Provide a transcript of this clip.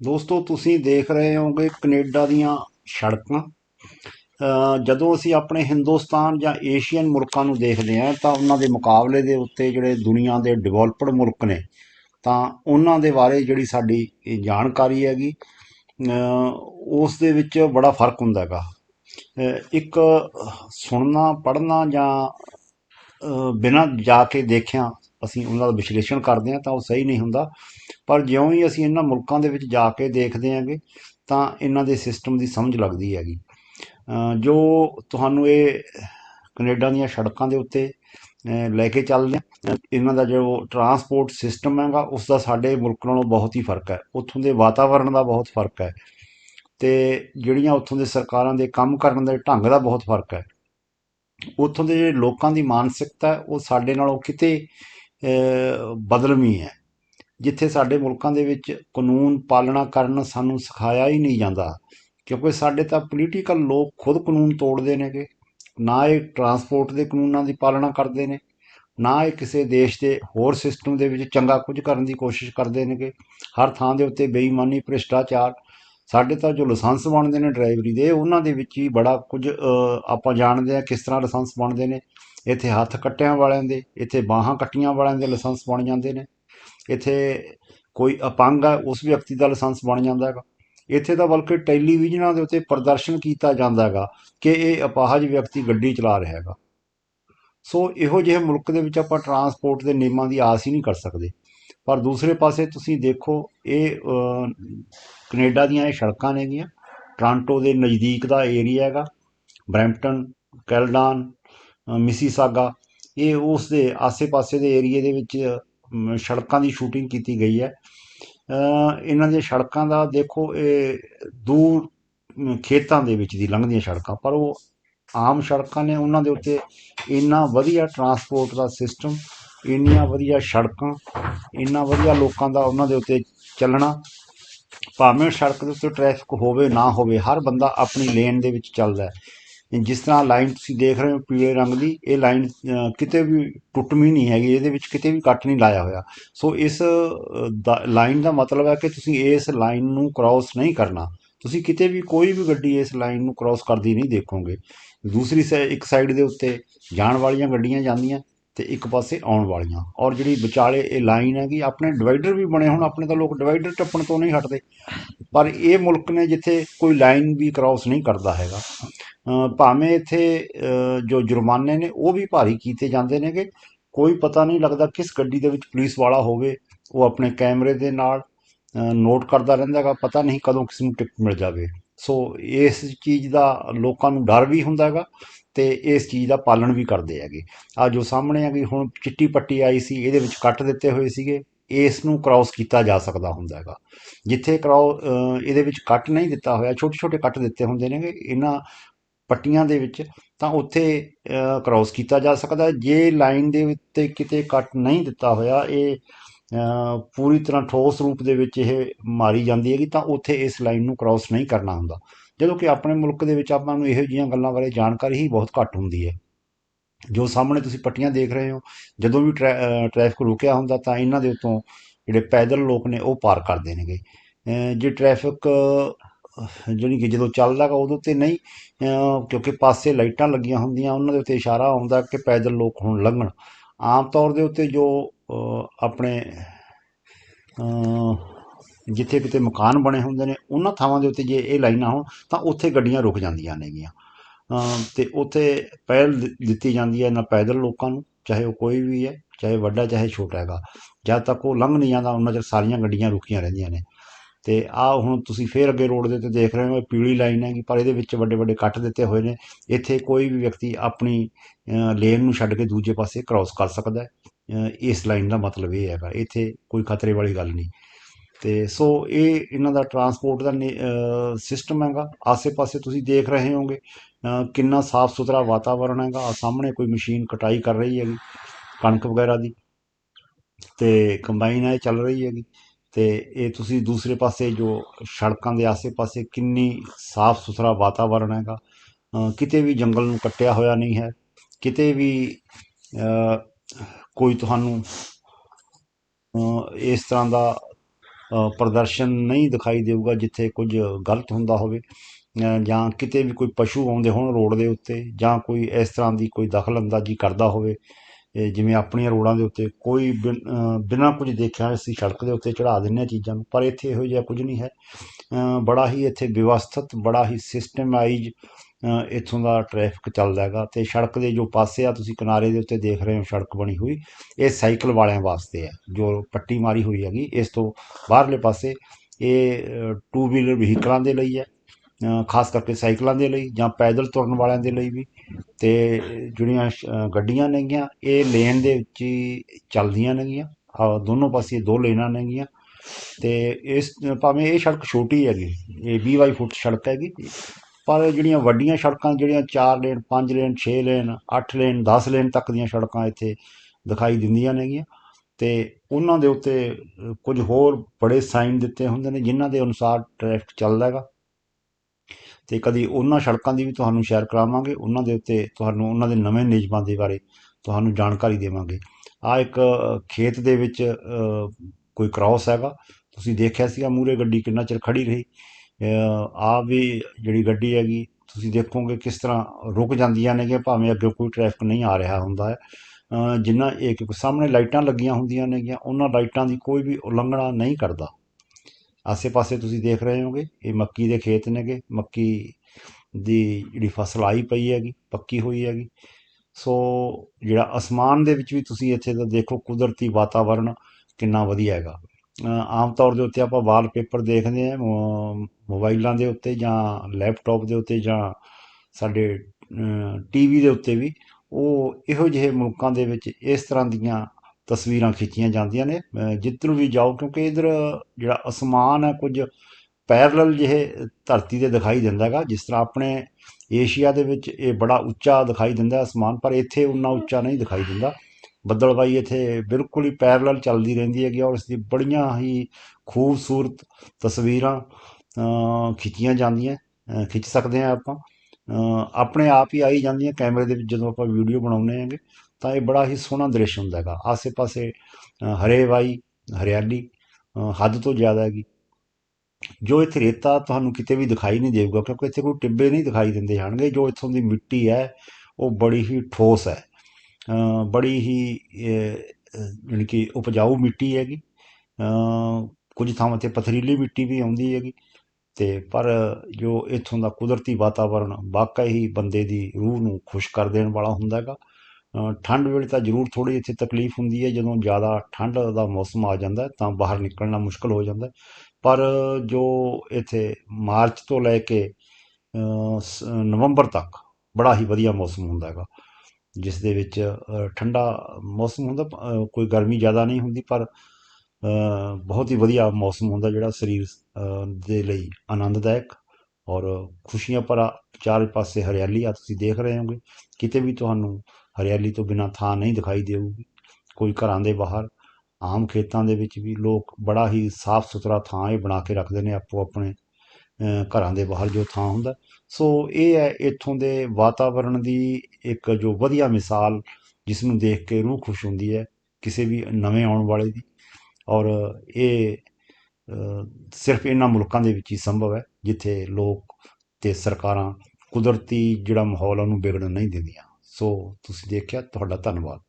ਦੋਸਤੋ, ਤੁਸੀਂ ਦੇਖ ਰਹੇ ਹੋਗੇ ਕੈਨੇਡਾ ਦੀਆਂ ਸੜਕਾਂ। ਜਦੋਂ ਅਸੀਂ ਆਪਣੇ ਹਿੰਦੁਸਤਾਨ ਜਾਂ ਏਸ਼ੀਅਨ ਮੁਲਕਾਂ ਨੂੰ ਦੇਖਦੇ ਹਾਂ, ਤਾਂ ਉਹਨਾਂ ਦੇ ਮੁਕਾਬਲੇ ਦੇ ਉੱਤੇ ਜਿਹੜੇ ਦੁਨੀਆ ਦੇ ਡਿਵੈਲਪਡ ਮੁਲਕ ਨੇ, ਤਾਂ ਉਹਨਾਂ ਦੇ ਬਾਰੇ ਜਿਹੜੀ ਸਾਡੀ ਜਾਣਕਾਰੀ ਹੈਗੀ ਉਸ ਦੇ ਵਿੱਚ ਬੜਾ ਫ਼ਰਕ ਹੁੰਦਾ ਹੈਗਾ। ਇੱਕ ਸੁਣਨਾ, ਪੜ੍ਹਨਾ ਜਾਂ ਬਿਨਾਂ ਜਾ ਕੇ ਦੇਖਿਆ ਅਸੀਂ ਉਹਨਾਂ ਦਾ ਵਿਸ਼ਲੇਸ਼ਣ ਕਰਦੇ ਹਾਂ ਤਾਂ ਉਹ ਸਹੀ ਨਹੀਂ ਹੁੰਦਾ। ਪਰ ਜਿਉਂ ਹੀ ਅਸੀਂ ਇਹਨਾਂ ਮੁਲਕਾਂ ਦੇ ਵਿੱਚ ਜਾ ਕੇ ਦੇਖਦੇ ਹਾਂਗੇ, ਤਾਂ ਇਹਨਾਂ ਦੇ ਸਿਸਟਮ ਦੀ ਸਮਝ ਲੱਗਦੀ ਹੈਗੀ। ਜੋ ਤੁਹਾਨੂੰ ਇਹ ਕੈਨੇਡਾ ਦੀਆਂ ਸੜਕਾਂ ਦੇ ਉੱਤੇ ਲੈ ਕੇ ਚੱਲਦੇ ਹਾਂ ਇਹਨਾਂ ਦਾ ਜੋ ਟਰਾਂਸਪੋਰਟ ਸਿਸਟਮ ਹੈਗਾ ਉਸ ਦਾ ਸਾਡੇ ਮੁਲਕ ਨਾਲੋਂ ਬਹੁਤ ਹੀ ਫ਼ਰਕ ਹੈ। ਉੱਥੋਂ ਦੇ ਵਾਤਾਵਰਣ ਦਾ ਬਹੁਤ ਫ਼ਰਕ ਹੈ ਤੇ ਜਿਹੜੀਆਂ ਉੱਥੋਂ ਦੇ ਸਰਕਾਰਾਂ ਦੇ ਕੰਮ ਕਰਨ ਦੇ ਢੰਗ ਦਾ ਬਹੁਤ ਫ਼ਰਕ ਹੈ। ਉੱਥੋਂ ਦੇ ਜਿਹੜੇ ਲੋਕਾਂ ਦੀ ਮਾਨਸਿਕਤਾ ਉਹ ਸਾਡੇ ਨਾਲੋਂ ਕਿਤੇ ਬਦਲਵੀਂ ਹੈ। ਜਿੱਥੇ ਸਾਡੇ ਮੁਲਕਾਂ ਦੇ ਵਿੱਚ ਕਾਨੂੰਨ ਪਾਲਣਾ ਕਰਨ ਸਾਨੂੰ ਸਿਖਾਇਆ ਹੀ ਨਹੀਂ ਜਾਂਦਾ, ਕਿਉਂਕਿ ਸਾਡੇ ਤਾਂ ਪੋਲੀਟੀਕਲ ਲੋਕ ਖੁਦ ਕਾਨੂੰਨ ਤੋੜਦੇ ਨੇਗੇ। ਨਾ ਇਹ ਟਰਾਂਸਪੋਰਟ ਦੇ ਕਾਨੂੰਨਾਂ ਦੀ ਪਾਲਣਾ ਕਰਦੇ ਨੇ, ਨਾ ਇਹ ਕਿਸੇ ਦੇਸ਼ ਦੇ ਹੋਰ ਸਿਸਟਮ ਦੇ ਵਿੱਚ ਚੰਗਾ ਕੁਝ ਕਰਨ ਦੀ ਕੋਸ਼ਿਸ਼ ਕਰਦੇ ਨੇਗੇ। ਹਰ ਥਾਂ ਦੇ ਉੱਤੇ ਬੇਈਮਾਨੀ, ਭ੍ਰਿਸ਼ਟਾਚਾਰ, ਸਾਡੇ ਤਾਂ ਜੋ ਲਾਇਸੈਂਸ ਬਣਦੇ ਨੇ ਡਰਾਈਵਰੀ ਦੇ, ਉਹਨਾਂ ਦੇ ਵਿੱਚ ਹੀ ਬੜਾ ਕੁਝ ਆਪਾਂ ਜਾਣਦੇ ਆ ਕਿਸ ਤਰ੍ਹਾਂ ਲਾਇਸੈਂਸ ਬਣਦੇ ਨੇ। ਇੱਥੇ ਹੱਥ ਕੱਟਿਆਂ ਵਾਲਿਆਂ ਦੇ ਇੱਥੇ ਬਾਹਾਂ ਕੱਟੀਆਂ ਵਾਲਿਆਂ ਦੇ ਲਾਇਸੈਂਸ ਬਣ ਜਾਂਦੇ ਨੇ। ਇੱਥੇ ਕੋਈ ਅਪੰਗ ਹੈ ਉਸ ਵਿਅਕਤੀ ਦਾ ਲਾਇਸੈਂਸ ਬਣ ਜਾਂਦਾ ਹੈਗਾ। ਇੱਥੇ ਤਾਂ ਬਲਕਿ ਟੈਲੀਵਿਜ਼ਨਾਂ ਦੇ ਉੱਤੇ ਪ੍ਰਦਰਸ਼ਨ ਕੀਤਾ ਜਾਂਦਾ ਹੈਗਾ ਕਿ ਇਹ ਅਪਾਹਜ ਵਿਅਕਤੀ ਗੱਡੀ ਚਲਾ ਰਿਹਾ ਹੈਗਾ। ਸੋ ਇਹੋ ਜਿਹੇ ਮੁਲਕ ਦੇ ਵਿੱਚ ਆਪਾਂ ਟਰਾਂਸਪੋਰਟ ਦੇ ਨਿਯਮਾਂ ਦੀ ਆਸ ਹੀ ਨਹੀਂ ਕਰ ਸਕਦੇ। ਪਰ ਦੂਸਰੇ ਪਾਸੇ ਤੁਸੀਂ ਦੇਖੋ ਇਹ ਅ, ਕੈਨੇਡਾ ਦੀਆਂ ਇਹ ਸੜਕਾਂ ਨੇਗੀਆਂ। ਟ੍ਰਾਂਟੋ ਦੇ ਨਜ਼ਦੀਕ ਦਾ ਏਰੀਆ ਹੈਗਾ। ਬਰੈਂਪਟਨ ਕੈਲਡਾਨ ਮਿਸੀਸਾਗਾ ਇਹ ਉਸ ਦੇ ਆਸੇ-ਪਾਸੇ ਦੇ ਏਰੀਏ ਦੇ ਵਿੱਚ ਸੜਕਾਂ ਦੀ ਸ਼ੂਟਿੰਗ ਕੀਤੀ ਗਈ ਹੈ। ਇਹਨਾਂ ਦੀਆਂ ਸੜਕਾਂ ਦਾ ਦੇਖੋ, ਇਹ ਦੂਰ ਖੇਤਾਂ ਦੇ ਵਿੱਚ ਦੀ ਲੰਘਦੀਆਂ ਸੜਕਾਂ, ਪਰ ਉਹ ਆਮ ਸੜਕਾਂ ਨੇ ਉਹਨਾਂ ਦੇ ਉੱਤੇ ਇੰਨਾ ਵਧੀਆ ਟਰਾਂਸਪੋਰਟ ਦਾ ਸਿਸਟਮ, ਇੰਨੀਆਂ ਵਧੀਆ ਸੜਕਾਂ, ਇੰਨਾ ਵਧੀਆ ਲੋਕਾਂ ਦਾ ਉਹਨਾਂ ਦੇ ਉੱਤੇ ਚੱਲਣਾ, ਭਾਵੇਂ ਸੜਕ ਦੇ ਉੱਤੇ ਟ੍ਰੈਫਿਕ ਹੋਵੇ, ਨਾ ਹੋਵੇ, ਹਰ ਬੰਦਾ ਆਪਣੀ ਲੇਨ ਦੇ ਵਿੱਚ ਚੱਲਦਾ ਹੈ। ਜਿਸ ਤਰ੍ਹਾਂ ਲਾਈਨ ਤੁਸੀਂ ਦੇਖ ਰਹੇ ਹੋ ਪੀਲੇ ਰੰਗ ਦੀ, ਇਹ ਲਾਈਨ ਕਿਤੇ ਵੀ ਟੁੱਟਵੀਂ ਨਹੀਂ ਹੈਗੀ, ਇਹਦੇ ਵਿੱਚ ਕਿਤੇ ਵੀ ਕੱਟ ਨਹੀਂ ਲਾਇਆ ਹੋਇਆ। ਸੋ ਇਸ ਲਾਈਨ ਦਾ ਮਤਲਬ ਹੈ ਕਿ ਤੁਸੀਂ ਇਸ ਲਾਈਨ ਨੂੰ ਕ੍ਰਾਸ ਨਹੀਂ ਕਰਨਾ। ਤੁਸੀਂ ਕਿਤੇ ਵੀ ਕੋਈ ਵੀ ਗੱਡੀ ਇਸ ਲਾਈਨ ਨੂੰ ਕ੍ਰਾਸ ਕਰਦੀ ਨਹੀਂ ਦੇਖੋਗੇ। ਦੂਸਰੀ ਸਾਈਡ ਇੱਕ ਸਾਈਡ ਦੇ ਉੱਤੇ ਜਾਣ ਵਾਲੀਆਂ ਗੱਡੀਆਂ ਜਾਂਦੀਆਂ ਤੇ ਇੱਕ ਪਾਸੇ ਆਉਣ ਵਾਲੀਆਂ। ਔਰ ਜਿਹੜੀ ਵਿਚਾਲੇ ਇਹ ਲਾਈਨ ਹੈਗੀ, ਆਪਣੇ ਡਿਵਾਈਡਰ ਵੀ ਬਣੇ ਹੁਣ, ਆਪਣੇ ਤਾਂ ਲੋਕ ਡਿਵਾਈਡਰ ਟੱਪਣ ਤੋਂ ਨਹੀਂ ਹਟਦੇ। ਪਰ ਇਹ ਮੁਲਕ ਨੇ ਜਿੱਥੇ ਕੋਈ ਲਾਈਨ ਵੀ ਕ੍ਰਾਸ ਨਹੀਂ ਕਰਦਾ ਹੈਗਾ। ਭਾਵੇਂ ਇੱਥੇ ਜੋ ਜੁਰਮਾਨੇ ਨੇ, ਉਹ ਵੀ ਭਾਰੀ ਕੀਤੇ ਜਾਂਦੇ ਨੇਗੇ। ਕੋਈ ਪਤਾ ਨਹੀਂ ਲੱਗਦਾ ਕਿਸ ਗੱਡੀ ਦੇ ਵਿੱਚ ਪੁਲਿਸ ਵਾਲਾ ਹੋਵੇ, ਉਹ ਆਪਣੇ ਕੈਮਰੇ ਦੇ ਨਾਲ ਨੋਟ ਕਰਦਾ ਰਹਿੰਦਾ ਹੈਗਾ। ਪਤਾ ਨਹੀਂ ਕਦੋਂ ਕਿਸ ਨੂੰ ਟਿਕਟ ਮਿਲ ਜਾਵੇ। ਸੋ ਇਸ ਚੀਜ਼ ਦਾ ਲੋਕਾਂ ਨੂੰ ਡਰ ਵੀ ਹੁੰਦਾ ਹੈਗਾ ਤੇ ਇਸ ਚੀਜ਼ ਦਾ ਪਾਲਣ ਵੀ ਕਰਦੇ ਹੈਗੇ। ਆ ਜੋ ਸਾਹਮਣੇ ਆ ਹੈਗੀ ਹੁਣ ਚਿੱਟੀ ਪੱਟੀ ਆਈ ਸੀ, ਇਹਦੇ ਵਿੱਚ ਕੱਟ ਦਿੱਤੇ ਹੋਏ ਸੀਗੇ, ਇਸ ਨੂੰ ਕ੍ਰਾਸ ਕੀਤਾ ਜਾ ਸਕਦਾ ਹੁੰਦਾ ਹੈਗਾ। ਜਿੱਥੇ ਕਰਾਓ ਇਹਦੇ ਵਿੱਚ ਕੱਟ ਨਹੀਂ ਦਿੱਤਾ ਹੋਇਆ ਛੋਟੇ ਛੋਟੇ ਕੱਟ ਦਿੱਤੇ ਹੁੰਦੇ ਨੇਗੇ, ਇਹਨਾਂ ਪੱਟੀਆਂ ਦੇ ਵਿੱਚ, ਤਾਂ ਉੱਥੇ ਕ੍ਰਾਸ ਕੀਤਾ ਜਾ ਸਕਦਾ। ਜੇ ਲਾਈਨ ਦੇ ਉੱਤੇ ਕਿਤੇ ਕੱਟ ਨਹੀਂ ਦਿੱਤਾ ਹੋਇਆ, ਇਹ ਪੂਰੀ ਤਰ੍ਹਾਂ ਠੋਸ ਰੂਪ ਦੇ ਵਿੱਚ ਇਹ ਮਾਰੀ ਜਾਂਦੀ ਹੈਗੀ ਤਾਂ ਉੱਥੇ ਇਸ ਲਾਈਨ ਨੂੰ ਕ੍ਰਾਸ ਨਹੀਂ ਕਰਨਾ ਹੁੰਦਾ। ਜਦੋਂ ਕਿ ਆਪਣੇ ਮੁਲਕ ਦੇ ਵਿੱਚ ਆਪਾਂ ਨੂੰ ਇਹੋ ਜਿਹੀਆਂ ਗੱਲਾਂ ਬਾਰੇ ਜਾਣਕਾਰੀ ਹੀ ਬਹੁਤ ਘੱਟ ਹੁੰਦੀ ਹੈ। ਜੋ ਸਾਹਮਣੇ ਤੁਸੀਂ ਪੱਟੀਆਂ ਦੇਖ ਰਹੇ ਹੋ ਜਦੋਂ ਵੀ ਟ੍ਰੈ- ਅ, ਟ੍ਰੈਫਿਕ ਰੁਕਿਆ ਹੁੰਦਾ ਤਾਂ ਇਹਨਾਂ ਦੇ ਉੱਤੋਂ ਜਿਹੜੇ ਪੈਦਲ ਲੋਕ ਨੇ ਉਹ ਪਾਰ ਕਰਦੇ ਨੇਗੇ। ਜੇ ਟ੍ਰੈਫਿਕ ਜਿਹੜੀ ਕਿ ਜਦੋਂ ਚੱਲਦਾ ਗਾ ਉਦੋਂ ਤੇ ਨਹੀਂ ਕਿਉਂਕਿ ਪਾਸੇ ਲਾਈਟਾਂ ਲੱਗੀਆਂ ਹੁੰਦੀਆਂ ਉਹਨਾਂ ਦੇ ਉੱਤੇ ਇਸ਼ਾਰਾ ਆਉਂਦਾ ਕਿ ਪੈਦਲ ਲੋਕ ਹੁਣ ਲੰਘਣ। ਆਮ ਤੌਰ ਦੇ ਉੱਤੇ ਜੋ ਆਪਣੇ ਜਿੱਥੇ ਕਿਤੇ ਮਕਾਨ ਬਣੇ ਹੁੰਦੇ ਨੇ ਉਹਨਾਂ ਥਾਵਾਂ ਦੇ ਉੱਤੇ ਜੇ ਇਹ ਲਾਈਨਾਂ ਹੋਣ ਤਾਂ ਉੱਥੇ ਗੱਡੀਆਂ ਰੁਕ ਜਾਂਦੀਆਂ ਨੇਗੀਆਂ। ਅ, ਤੇ ਉੱਥੇ ਪਹਿਲ ਦਿੱਤੀ ਜਾਂਦੀ ਹੈ ਨਾ ਪੈਦਲ ਲੋਕਾਂ ਨੂੰ ਚਾਹੇ ਉਹ ਕੋਈ ਵੀ ਹੈ ਚਾਹੇ ਵੱਡਾ ਚਾਹੇ ਛੋਟਾ ਹੈਗਾ। ਜਦ ਤੱਕ ਉਹ ਲੰਘ ਨਹੀਂ ਜਾਂਦਾ ਉਹਨਾਂ ਚਿਰ ਸਾਰੀਆਂ ਗੱਡੀਆਂ ਰੁਕੀਆਂ ਰਹਿੰਦੀਆਂ ਨੇ। ਤੇ ਆ ਹੁਣ ਤੁਸੀਂ ਫੇਰ ਅੱਗੇ ਰੋਡ ਦੇ ਉੱਤੇ ਦੇਖ ਰਹੇ ਹੋ ਇਹ ਪੀਲੀ ਲਾਈਨ ਹੈਗੀ ਪਰ ਇਹਦੇ ਵਿੱਚ ਵੱਡੇ ਵੱਡੇ ਕੱਟ ਦਿੱਤੇ ਹੋਏ ਨੇ। ਇੱਥੇ ਕੋਈ ਵੀ ਵਿਅਕਤੀ ਆਪਣੀ ਲੇਨ ਨੂੰ ਛੱਡ ਕੇ ਦੂਜੇ ਪਾਸੇ ਕ੍ਰਾਸ ਕਰ ਸਕਦਾ ਹੈ। ਇਸ ਲਾਈਨ ਦਾ ਮਤਲਬ ਇਹ ਹੈਗਾ, ਇੱਥੇ ਕੋਈ ਖਤਰੇ ਵਾਲੀ ਗੱਲ ਨਹੀਂ। ਤੇ ਸੋ ਇਹ ਇਹਨਾਂ ਦਾ ਟਰਾਂਸਪੋਰਟ ਦਾ ਸਿਸਟਮ ਹੈਗਾ। ਆਸੇ-ਪਾਸੇ ਤੁਸੀਂ ਦੇਖ ਰਹੇ ਹੋਗੇ ਕਿੰਨਾ ਸਾਫ਼ ਸੁਥਰਾ ਵਾਤਾਵਰਣ ਹੈਗਾ। ਆਹ ਸਾਹਮਣੇ ਕੋਈ ਮਸ਼ੀਨ ਕਟਾਈ ਕਰ ਰਹੀ ਹੈਗੀ, ਕਣਕ ਵਗੈਰਾ ਦੀ। ਤੇ ਕੰਬਾਈਨ ਹੈ ਚੱਲ ਰਹੀ ਹੈਗੀ। ਤੇ ਇਹ ਤੁਸੀਂ ਦੂਸਰੇ ਪਾਸੇ ਜੋ ਸੜਕਾਂ ਦੇ ਆਸੇ-ਪਾਸੇ ਕਿੰਨੀ ਸਾਫ਼ ਸੁਥਰਾ ਵਾਤਾਵਰਣ ਹੈਗਾ। ਕਿਤੇ ਵੀ ਜੰਗਲ ਨੂੰ ਕੱਟਿਆ ਹੋਇਆ ਨਹੀਂ ਹੈ। ਕਿਤੇ ਵੀ ਕੋਈ ਤੁਹਾਨੂੰ ਇਸ ਤਰ੍ਹਾਂ ਦਾ ਪ੍ਰਦਰਸ਼ਨ ਨਹੀਂ ਦਿਖਾਈ ਦੇਊਗਾ ਜਿੱਥੇ ਕੁਝ ਗਲਤ ਹੁੰਦਾ ਹੋਵੇ ਜਾਂ ਕਿਤੇ ਵੀ ਕੋਈ ਪਸ਼ੂ ਆਉਂਦੇ ਹੋਣ ਰੋਡ ਦੇ ਉੱਤੇ, ਜਾਂ ਕੋਈ ਇਸ ਤਰ੍ਹਾਂ ਦੀ ਕੋਈ ਦਖਲਅੰਦਾਜ਼ੀ ਕਰਦਾ ਹੋਵੇ ਜਿਵੇਂ ਆਪਣੀਆਂ ਰੋਡਾਂ ਦੇ ਉੱਤੇ, ਕੋਈ ਬਿਨ- ਬਿਨਾਂ ਕੁਝ ਦੇਖਿਆ ਅਸੀਂ ਸੜਕ ਦੇ ਉੱਤੇ ਚੜਾ ਦਿੰਦੇ ਹਾਂ ਚੀਜ਼ਾਂ ਨੂੰ, ਪਰ ਇੱਥੇ ਇਹੋ ਜਿਹਾ ਕੁਝ ਨਹੀਂ ਹੈ। ਬੜਾ ਹੀ ਇੱਥੇ ਵਿਵਸਥਿਤ, ਬੜਾ ਹੀ ਸਿਸਟਮਾਈਜ਼ ਇੱਥੋਂ ਦਾ ਟ੍ਰੈਫਿਕ ਚੱਲਦਾ ਹੈਗਾ ਤੇ ਸੜਕ ਦੇ ਜੋ ਪਾਸੇ ਆ ਤੁਸੀਂ ਕਿਨਾਰੇ ਦੇ ਉੱਤੇ ਦੇਖ ਰਹੇ ਹੋ ਸੜਕ ਬਣੀ ਹੋਈ। ਇਹ ਸਾਈਕਲ ਵਾਲਿਆਂ ਵਾਸਤੇ ਹੈ ਜੋ ਪੱਟੀ ਮਾਰੀ ਹੋਈ ਹੈਗੀ ਇਸ ਤੋਂ ਬਾਹਰਲੇ ਪਾਸੇ। ਇਹ ਟੂ ਵੀਲਰ ਵਹੀਕਲਾਂ ਦੇ ਲਈ ਹੈ ਖਾਸ ਕਰਕੇ ਸਾਈਕਲਾਂ ਦੇ ਲਈ ਜਾਂ ਪੈਦਲ ਤੁਰਨ ਵਾਲਿਆਂ ਦੇ ਲਈ ਵੀ। ਤੇ ਜਿਹੜੀਆਂ ਗੱਡੀਆਂ ਨੇਗੀਆਂ ਇਹ ਲੇਨ ਦੇ ਵਿੱਚ ਹੀ ਚੱਲਦੀਆਂ ਨੇਗੀਆਂ। ਅ, ਦੋਨੋਂ ਪਾਸੇ ਦੋ ਲੇਨਾਂ ਨੇਗੀਆਂ। ਤੇ ਇਸ ਭਾਵੇਂ ਇਹ ਸੜਕ ਛੋਟੀ ਹੈਗੀ ਇਹ 20 ਬਾਈ ਫੁੱਟ ਸੜਕ ਹੈਗੀ ਪਰ ਜਿਹੜੀਆਂ ਵੱਡੀਆਂ ਸੜਕਾਂ, ਜਿਹੜੀਆਂ 4 lane 5 lane 6 lane 8 lane 10 lane ਤੱਕ ਦੀਆਂ ਸੜਕਾਂ ਇੱਥੇ ਦਿਖਾਈ ਦਿੰਦੀਆਂ ਨੇਗੀਆਂ ਤੇ ਉਹਨਾਂ ਦੇ ਉੱਤੇ ਕੁਝ ਹੋਰ ਬੜੇ ਸਾਈਨ ਦਿੱਤੇ ਹੁੰਦੇ ਨੇ ਜਿਨ੍ਹਾਂ ਦੇ ਅਨੁਸਾਰ ਟ੍ਰੈਫਿਕ ਚੱਲਦਾ ਹੈਗਾ। ਤੇ ਕਦੀ ਉਹਨਾਂ ਸੜਕਾਂ ਦੀ ਵੀ ਤੁਹਾਨੂੰ ਸ਼ੇਅਰ ਕਰਾਵਾਂਗੇ, ਉਹਨਾਂ ਦੇ ਉੱਤੇ ਤੁਹਾਨੂੰ, ਉਹਨਾਂ ਦੇ ਨਵੇਂ ਨਿਯਮਾਂ ਦੇ ਬਾਰੇ ਤੁਹਾਨੂੰ ਜਾਣਕਾਰੀ ਦੇਵਾਂਗੇ। ਆ ਇੱਕ ਖੇਤ ਦੇ ਵਿੱਚ ਕੋਈ ਕ੍ਰਾਸ ਹੈਗਾ। ਤੁਸੀਂ ਦੇਖਿਆ ਸੀਗਾ ਮੂਰੇ ਗੱਡੀ ਕਿੰਨਾ ਚਿਰ ਖੜੀ ਰਹੀ। ਆ ਵੀ ਜਿਹੜੀ ਗੱਡੀ ਹੈਗੀ ਤੁਸੀਂ ਦੇਖੋਗੇ ਕਿਸ ਤਰ੍ਹਾਂ ਰੁਕ ਜਾਂਦੀਆਂ ਨੇਗੀਆਂ ਭਾਵੇਂ ਅੱਗੇ ਕੋਈ ਟ੍ਰੈਫਿਕ ਨਹੀਂ ਆ ਰਿਹਾ ਹੁੰਦਾ ਹੈ। ਅ, ਜਿੰਨਾ ਇੱਕ ਸਾਹਮਣੇ ਲਾਈਟਾਂ ਲੱਗੀਆਂ ਹੁੰਦੀਆਂ ਨੇਗੀਆਂ ਉਹਨਾਂ ਲਾਈਟਾਂ ਦੀ ਕੋਈ ਵੀ ਉਲੰਘਣਾ ਨਹੀਂ ਕਰਦਾ। ਆਸੇ-ਪਾਸੇ ਤੁਸੀਂ ਦੇਖ ਰਹੇ ਹੋਗੇ ਇਹ ਮੱਕੀ ਦੇ ਖੇਤ ਨੇਗੇ। ਮੱਕੀ ਦੀ ਜਿਹੜੀ ਫਸਲ ਆਈ ਪਈ ਹੈਗੀ ਪੱਕੀ ਹੋਈ ਹੈਗੀ। ਸੋ ਜਿਹੜਾ ਅਸਮਾਨ ਦੇ ਵਿੱਚ ਵੀ ਤੁਸੀਂ ਇੱਥੇ ਦਾ ਦੇਖੋ ਕੁਦਰਤੀ ਵਾਤਾਵਰਣ ਕਿੰਨਾ ਵਧੀਆ ਹੈਗਾ। ਆਮ ਤੌਰ ਦੇ ਉੱਤੇ ਆਪਾਂ ਵਾਲਪੇਪਰ ਦੇਖਦੇ ਹਾਂ ਮੋਬਾਈਲਾਂ ਦੇ ਉੱਤੇ ਜਾਂ ਲੈਪਟਾਪ ਦੇ ਉੱਤੇ ਜਾਂ ਸਾਡੇ ਟੀਵੀ ਦੇ ਉੱਤੇ ਵੀ ਉਹ ਇਹੋ ਜਿਹੇ ਮੁਲਕਾਂ ਦੇ ਵਿੱਚ ਇਸ ਤਰ੍ਹਾਂ ਦੀਆਂ ਤਸਵੀਰਾਂ ਖਿੱਚੀਆਂ ਜਾਂਦੀਆਂ ਨੇ। ਅ, ਜਿੱਧਰ ਵੀ ਜਾਓ ਕਿਉਂਕਿ ਇਧਰ ਜਿਹੜਾ ਅਸਮਾਨ ਹੈ ਕੁਝ ਪੈਰਲਲ ਜਿਹੇ ਧਰਤੀ ਤੇ ਦਿਖਾਈ ਦਿੰਦਾ ਹੈਗਾ। ਜਿਸ ਤਰ੍ਹਾਂ ਆਪਣੇ ਏਸ਼ੀਆ ਦੇ ਵਿੱਚ ਇਹ ਬੜਾ ਉੱਚਾ ਦਿਖਾਈ ਦਿੰਦਾ ਅਸਮਾਨ ਪਰ ਇੱਥੇ ਉਨਾ ਉੱਚਾ ਨਹੀਂ ਦਿਖਾਈ ਦਿੰਦਾ। ਬੱਦਲਬਾਈ ਇੱਥੇ ਬਿਲਕੁਲ ਹੀ ਪੈਰਲਲ ਚੱਲਦੀ ਰਹਿੰਦੀ ਹੈਗੀ ਔਰ ਇਸ ਦੀ ਬੜੀਆਂ ਹੀ ਖੂਬਸੂਰਤ ਤਸਵੀਰਾਂ ਖਿੱਚੀਆਂ ਜਾਂਦੀਆਂ ਖਿੱਚ ਸਕਦੇ ਹਾਂ ਆਪਾਂ। ਆਪਣੇ ਆਪ ਹੀ ਆਈ ਜਾਂਦੀਆਂ ਕੈਮਰੇ ਦੇ ਵਿੱਚ ਜਦੋਂ ਆਪਾਂ ਵੀਡੀਓ ਬਣਾਉਂਦੇ ਹੈਗੇ, ਤਾਂ ਇਹ ਬੜਾ ਹੀ ਸੋਹਣਾ ਦ੍ਰਿਸ਼ ਹੁੰਦਾ ਹੈਗਾ। ਆਸੇ-ਪਾਸੇ ਹਰੇ ਹਰੇਵਾਈ ਹਰਿਆਲੀ ਹੱਦ ਤੋਂ ਜ਼ਿਆਦਾ ਹੈਗੀ। ਜੋ ਇੱਥੇ ਰੇਤਾ ਤੁਹਾਨੂੰ ਕਿਤੇ ਵੀ ਦਿਖਾਈ ਨਹੀਂ ਦੇਊਗਾ, ਕਿਉਂਕਿ ਇੱਥੇ ਕੋਈ ਟਿੱਬੇ ਨਹੀਂ ਦਿਖਾਈ ਦਿੰਦੇ ਜਾਣਗੇ। ਜੋ ਇੱਥੋਂ ਦੀ ਮਿੱਟੀ ਹੈ, ਉਹ ਬੜੀ ਹੀ ਠੋਸ ਹੈ। ਬੜੀ ਹੀ ਅ, ਜਾਣੀ ਕਿ ਉਪਜਾਊ ਮਿੱਟੀ ਹੈਗੀ। ਕੁਝ ਥਾਵਾਂ ਤੇ ਪਥਰੀਲੀ ਮਿੱਟੀ ਵੀ ਆਉਂਦੀ ਹੈਗੀ। ਅਤੇ ਪਰ ਜੋ ਇੱਥੋਂ ਦਾ ਕੁਦਰਤੀ ਵਾਤਾਵਰਣ ਵਾਕਈ ਹੀ ਬੰਦੇ ਦੀ ਰੂਹ ਨੂੰ ਖੁਸ਼ ਕਰ ਦੇਣ ਵਾਲਾ ਹੁੰਦਾ ਹੈਗਾ। ਠੰਡ ਵੇਲੇ ਤਾਂ ਜ਼ਰੂਰ ਥੋੜ੍ਹੀ ਇੱਥੇ ਤਕਲੀਫ ਹੁੰਦੀ ਹੈ। ਜਦੋਂ ਜ਼ਿਆਦਾ ਠੰਡ ਦਾ ਮੌਸਮ ਆ ਜਾਂਦਾ ਤਾਂ ਬਾਹਰ ਨਿਕਲਣਾ ਮੁਸ਼ਕਲ ਹੋ ਜਾਂਦਾ ਪਰ ਜੋ ਇੱਥੇ ਮਾਰਚ ਤੋਂ ਲੈ ਕੇ ਸ- ਨਵੰਬਰ ਤੱਕ ਬੜਾ ਹੀ ਵਧੀਆ ਮੌਸਮ ਹੁੰਦਾ ਹੈਗਾ। ਜਿਸ ਦੇ ਵਿੱਚ ਠੰਡਾ ਮੌਸਮ ਹੁੰਦਾ ਕੋਈ ਗਰਮੀ ਜ਼ਿਆਦਾ ਨਹੀਂ ਹੁੰਦੀ, ਪਰ ਬਹੁਤ ਹੀ ਵਧੀਆ ਮੌਸਮ ਹੁੰਦਾ ਜਿਹੜਾ ਸਰੀਰ ਦੇ ਲਈ ਆਨੰਦਦਾਇਕ ਔਰ ਖੁਸ਼ੀਆਂ ਭਰਾ ਚਾਰੇ ਪਾਸੇ ਹਰਿਆਲੀ ਆ, ਤੁਸੀਂ ਦੇਖ ਰਹੇ ਹੋਗੇ। ਕਿਤੇ ਵੀ ਤੁਹਾਨੂੰ ਹਰਿਆਲੀ ਤੋਂ ਬਿਨਾਂ ਥਾਂ ਨਹੀਂ ਦਿਖਾਈ ਦੇਊਗੀ। ਕੋਈ ਘਰਾਂ ਦੇ ਬਾਹਰ, ਆਮ ਖੇਤਾਂ ਦੇ ਵਿੱਚ ਵੀ ਲੋਕ ਬੜਾ ਹੀ ਸਾਫ਼ ਸੁਥਰਾ ਥਾਂ ਇਹ ਬਣਾ ਕੇ ਰੱਖਦੇ ਨੇ ਆਪੋ ਆਪਣੇ ਘਰਾਂ ਦੇ ਬਾਹਰ ਜੋ ਥਾਂ ਹੁੰਦਾ। ਸੋ ਇਹ ਹੈ ਇੱਥੋਂ ਦੇ ਵਾਤਾਵਰਣ ਦੀ ਇੱਕ ਜੋ ਵਧੀਆ ਮਿਸਾਲ, ਜਿਸ ਨੂੰ ਦੇਖ ਕੇ ਰੂਹ ਖੁਸ਼ ਹੁੰਦੀ ਹੈ ਕਿਸੇ ਵੀ ਨਵੇਂ ਆਉਣ ਵਾਲੇ ਦੀ। ਔਰ ਇਹ ਸਿਰਫ ਇਹਨਾਂ ਮੁਲਕਾਂ ਦੇ ਵਿੱਚ ਹੀ ਸੰਭਵ ਹੈ, ਜਿੱਥੇ ਲੋਕ ਤੇ ਸਰਕਾਰਾਂ ਕੁਦਰਤੀ ਜਿਹੜਾ ਮਾਹੌਲ ਆ, ਉਹਨੂੰ ਵਿਗੜਨ ਨਹੀਂ ਦਿੰਦੀਆਂ। ਸੋ ਤੁਸੀਂ ਦੇਖਿਆ, ਤੁਹਾਡਾ ਧੰਨਵਾਦ।